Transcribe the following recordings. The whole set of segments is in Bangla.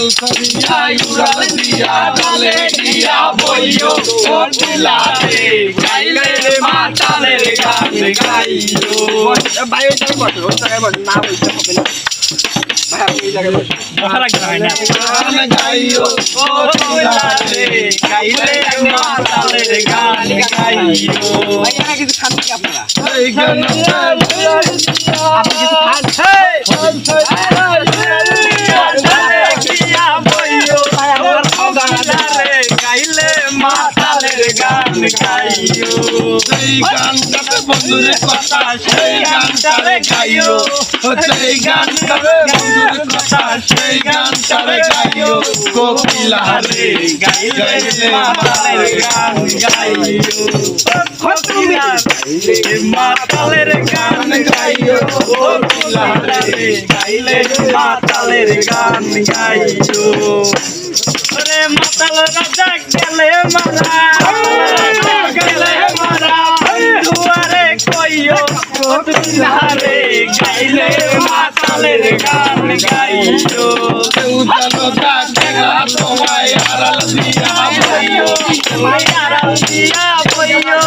উড়াল দিয়া ডালে দিয়া বইও দিলারে গাইলে মাতালের গান গাইও ভাই ওই জায়গায় বসো ওই জায়গায় বসো না বলতে হবে না ওই জায়গায় বসো গান গাইও ও দিলারে গাইলে মাতালের গান গাইও ভাই কিছু খান নাকি আপনারা আপনি কিছু খান সেই গানটাতে বন্ধুর কথা সেই গানটারে গাইও। সেই গানটারে বন্ধুর কথা সেই গানটারে গাইও। কোকিলা রে গাইলে মাতালের গান গাইও। মাতালের গান গাইও। কোকিলা রে গাইলে মাতালের গান গাইও। মাতাল রাজা গেলে মারা। গেলে মারা দুয়ারে কইও কোথারে গাইলে মাতালের গান গাইও উজানো ডাকেলা তোমায় আড়াল দিয়া বইও তোমায় আড়াল দিয়া বইও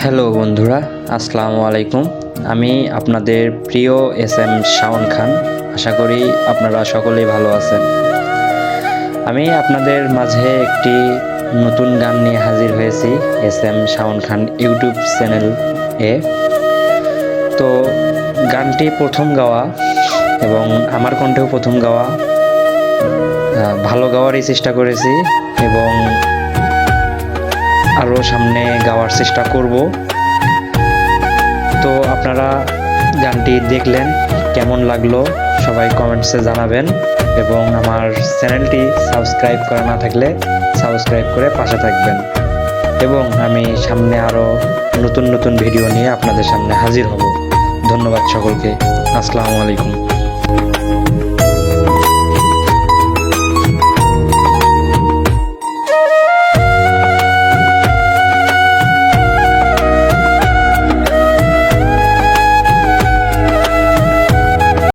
হ্যালো বন্ধুরা, আসসালামু আলাইকুম। আমি আপনাদের প্রিয় এস এম শাওন খান। আশা করি আপনারা সকলেই ভালো আছেন। আমি আপনাদের মাঝে একটি নতুন গান নিয়ে হাজির হয়েছি S M Shawon Khan YouTube channel এ। তো গানটি প্রথম গাওয়া এবং আমার কণ্ঠেও প্রথম গাওয়া। ভালো গাওয়ারই চেষ্টা করেছি এবং আরও সামনে গাওয়ার চেষ্টা করব। তো আপনারা গানটি দেখলেন, কেমন লাগল? সবাই কমেন্টসে জানাবেন এবং আমার চ্যানেলটি সাবস্ক্রাইব করা না থাকলে সাবস্ক্রাইব করে পাশে থাকবেন। এবং আমি সামনে আরও নতুন নতুন ভিডিও নিয়ে আপনাদের সামনে হাজির হব। ধন্যবাদ সকলকে। আসসালামু আলাইকুম।